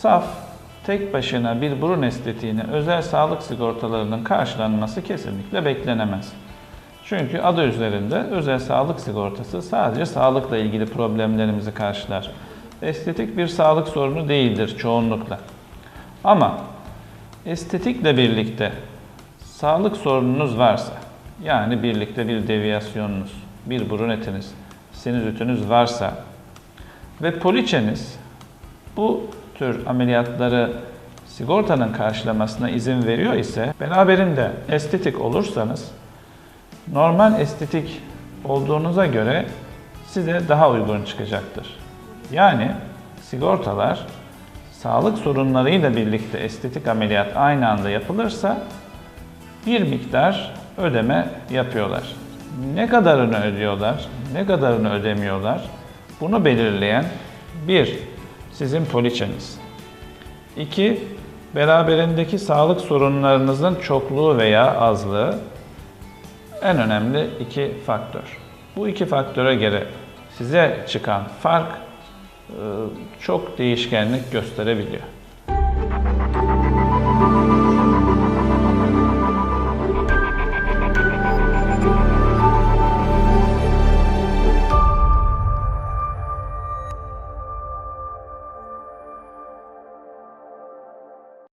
saf tek başına bir burun estetiğine özel sağlık sigortalarının karşılanması kesinlikle beklenemez. Çünkü adı üzerinde özel sağlık sigortası sadece sağlıkla ilgili problemlerimizi karşılar. Estetik bir sağlık sorunu değildir çoğunlukla. Ama estetikle birlikte sağlık sorununuz varsa, yani birlikte bir deviyasyonunuz, bir burun etiniz, sinüzitiniz varsa ve poliçeniz bu tür ameliyatları sigortanın karşılamasına izin veriyor ise beraberinde estetik olursanız normal estetik olduğunuza göre size daha uygun çıkacaktır. Yani sigortalar sağlık sorunlarıyla birlikte estetik ameliyat aynı anda yapılırsa bir miktar ödeme yapıyorlar. Ne kadarını ödüyorlar, ne kadarını ödemiyorlar bunu belirleyen bir, sizin poliçeniz. İki, beraberindeki sağlık sorunlarınızın çokluğu veya azlığı en önemli iki faktör. Bu iki faktöre göre size çıkan fark e, çok değişkenlik gösterebiliyor.